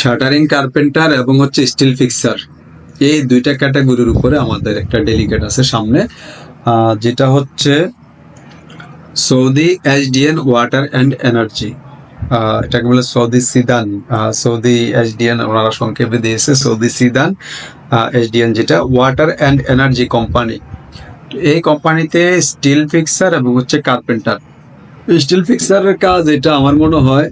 Shuttering carpenter এবং হচ্ছে still fixer. এই দুইটা ক্যাটাগরির উপরে আমাদের একটা ডেলিগেট আছে সামনে যেটা হচ্ছে Saudi SDN water and energy. এটাকে বলে সৌদি সিদান। সৌদি এসডিএন ওনারা সংক্ষেপে দিয়েছে, সৌদি সিদান এসডিএন যেটা, ওয়াটার অ্যান্ড এনার্জি কোম্পানি। এই কোম্পানিতে স্টিল ফিক্সার এবং হচ্ছে কার্পেন্টার। স্টিল ফিক্সারের কাজ এটা আমার মনে হয়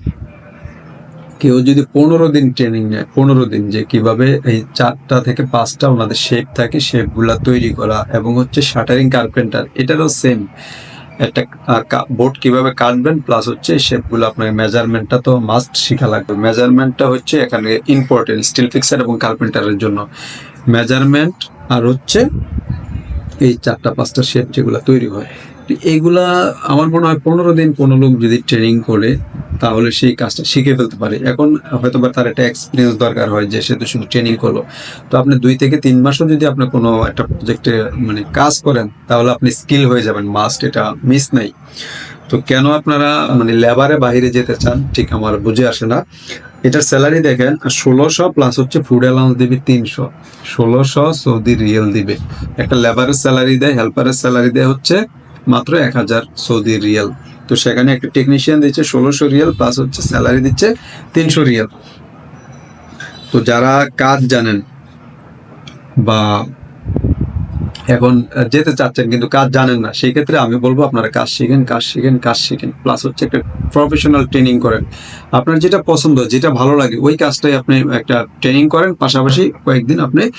কেউ যদি পনেরো দিন ট্রেনিং নেয়, পনেরো দিন যে কীভাবে এই চারটা থেকে পাঁচটা ওনাদের শেপ থাকে শেপগুলা তৈরি করা এবং হচ্ছে শাটারিং কার্পেন্টার এটারও সেম একটা বোর্ড কীভাবে কাটবেন প্লাস হচ্ছে শেপগুলো আপনার মেজারমেন্টটা তো মাস্ট শেখা লাগবে। মেজারমেন্টটা হচ্ছে এখানে ইম্পর্টেন্ট স্টিল ফিক্সার এবং কার্পেন্টারের জন্য। মেজারমেন্ট আর হচ্ছে এই চারটা, পাঁচটা শেপ যেগুলো তৈরি হয়। তো এইগুলা আমার মনে হয় পনেরো দিন কোনো লোক যদি ট্রেনিং করে, তাহলে সেই কাজটা শিখে ফেলতে পারে। এখন হয়তো বা তার একটা এক্সপিরিয়েন্স দরকার হয় যে সে তো শুধু ট্রেনিং করল। তো আপনি দুই থেকে তিন মাসও যদি আপনি কোনো একটা প্রজেক্টে মানে কাজ করেন, তাহলে আপনি স্কিল হয়ে যাবেন। মাস্ট এটা মিস নাই। তো কেন আপনারা মানে লেবারে বাইরে যেতে চান, ঠিক আমার বুঝে আসে না। এটার স্যালারি দেখেন, ষোলোশো প্লাস হচ্ছে ফুড অ্যালাউন্স দিবে তিনশো। ষোলোশো সৌদি রিয়েল দিবে। একটা লেবারের স্যালারি দেয় হেল্পারের স্যালারি দেয় হচ্ছে মাত্র এক হাজার সৌদি রিয়াল। তো সেখানে একটা টেকনিশিয়ান দিচ্ছে ষোলোশো রিয়াল প্লাস হচ্ছে স্যালারি দিচ্ছে তিনশো রিয়াল। তো যারা কাজ জানেন বা এখন যেতে চাচ্ছেন কিন্তু কাজ জানেন না, সেই ক্ষেত্রে আমি বলব আপনারা কাজ শিখেন কাজ শিখেন কাজ শিখেন। প্লাস হচ্ছে একটা প্রফেশনাল ট্রেনিং করেন। আপনার যেটা পছন্দ, যেটা ভালো লাগে, ওই কাজটাই আপনি একটা ট্রেনিং করেন, পাশাপাশি কয়েকদিন আপনি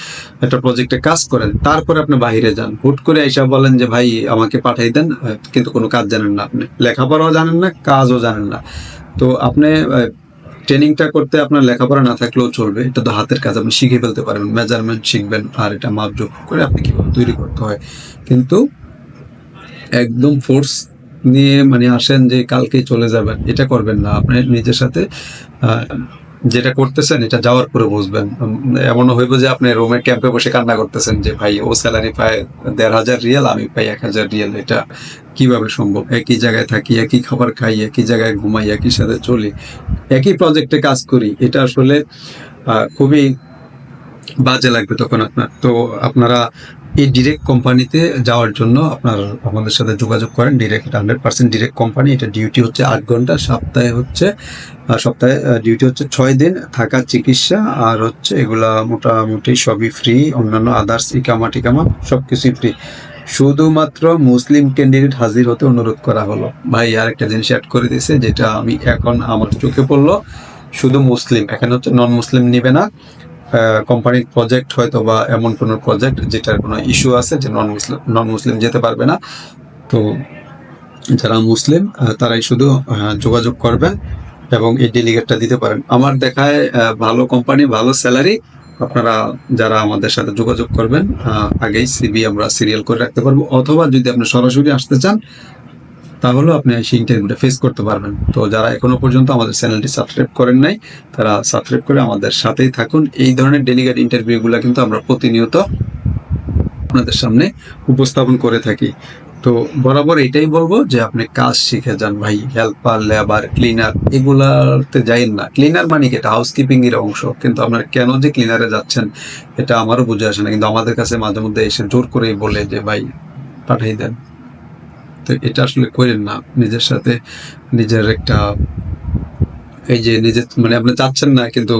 একটা প্রজেক্টে কাজ করেন। তারপরে আপনি বাইরে যান। হুট করে এসে বলেন যে, ভাই, আমাকে পাঠাই দেন। কিন্তু কোনো কাজ জানেন না আপনি। লেখাপড়াও জানেন না, কাজও জানেন না। তো আপনি ট্রেনিংটা করতে আপনার লেখাপড়া না থাকলেও চলবে, এটা তো হাতের কাজ, আপনি শিখে ফেলতে পারবেন মেজারমেন্ট শিখবেন, আর এটা মাপজোক করে আপনি কীভাবে তৈরি করতে হয়। কিন্তু একদম ফোর্স নিয়ে মানে আসেন যে কালকে চলে যাবেন, এটা করবেন না। আপনার নিজের সাথে যেটা করতেছেন, এটা যাওয়ার পরে বুঝবেন। এমনও হইব যে আপনি রুমে ক্যাম্পে বসে কান্না করতেছেন যে, ভাই, ও স্যালারি পায় দেড় হাজার রিয়েল আমি পাই এক হাজার রিয়েল এটা কীভাবে সম্ভব? একই জায়গায় থাকি, একই খাবার খাই, একই জায়গায় ঘুমাই, একই সাথে চলি, একই প্রজেক্টে কাজ করি। এটা আসলে খুবই বাজে লাগবে তখন আপনার। তো আপনারা এই ডিরেক্ট কোম্পানিতে যাওয়ার জন্য আপনার আমাদের সাথে যোগাযোগ করেন direct hundred percent direct company এটা ডিউটি হচ্ছে আট ঘণ্টা, সপ্তাহে হচ্ছে সপ্তাহে ডিউটি হচ্ছে ছয় দিন থাকা চিকিৎসা আর হচ্ছে এগুলা মোটামুটি সবই ফ্রি অন্যান্য আদার্স ইকামা টিকামা সব কিছুই ফ্রি শুধুমাত্র মুসলিম ক্যান্ডিডেট হাজির হতে অনুরোধ করা হলো। ভাই আর একটা জিনিস অ্যাড করে দিয়েছে, যেটা আমি এখন আমার চোখে পড়ল, শুধু মুসলিম, এখানে হচ্ছে নন মুসলিম নিবে না। কোম্পানির প্রজেক্ট হয়তো বা এমন কোনো প্রজেক্ট যেটার কোনো ইস্যু আছে যে নন মুসলিম নন মুসলিম যেতে পারবে না। তো যারা মুসলিম তারাই শুধু যোগাযোগ করবেন এবং এই ডেলিগেটটা দিতে পারেন। আমার দেখায় ভালো কোম্পানি ভালো স্যালারি আপনারা যারা আমাদের সাথে যোগাযোগ করবেন আগেই সিবি আমরা সিরিয়াল করে রাখতে পারব। অথবা যদি আপনি সরাসরি আসতে চান তাহলেও আপনি সেই ইন্টারভিউটা ফেস করতে পারবেন। তো যারা এখনও পর্যন্ত আমাদের চ্যানেলটি সাবস্ক্রাইব করেন নাই, তারা সাবস্ক্রাইব করে আমাদের সাথেই থাকুন। এই ধরনের ডেলিগেট ইন্টারভিউগুলো কিন্তু আমরা প্রতিনিয়ত আপনাদের সামনে উপস্থাপন করে থাকি। তো বরাবর এটাই বলব যে আপনি কাজ শিখে যান ভাই হেল্পার লেবার ক্লিনার এগুলাতে যাইন না। ক্লিনার মানে কি? এটা হাউসকিপিং এর অংশ। কিন্তু আপনার কেন যে ক্লিনারে যাচ্ছেন, এটা আমারও বুঝে আসে না। কিন্তু আমাদের কাছে মাঝে মধ্যে এসে জোর করেই বলে যে, ভাই পাঠাই দেন। তো এটা আসলে করেন না। নিজের সাথে নিজের একটা এই যে নিজের মানে আপনি চাচ্ছেন না, কিন্তু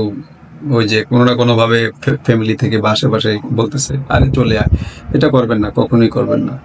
ওই যে কোনো না কোনো ভাবে ফ্যামিলি থেকে বাসে বাসে বলতেছে, আরে চলে আয়। এটা করবেন না, কখনোই করবেন না।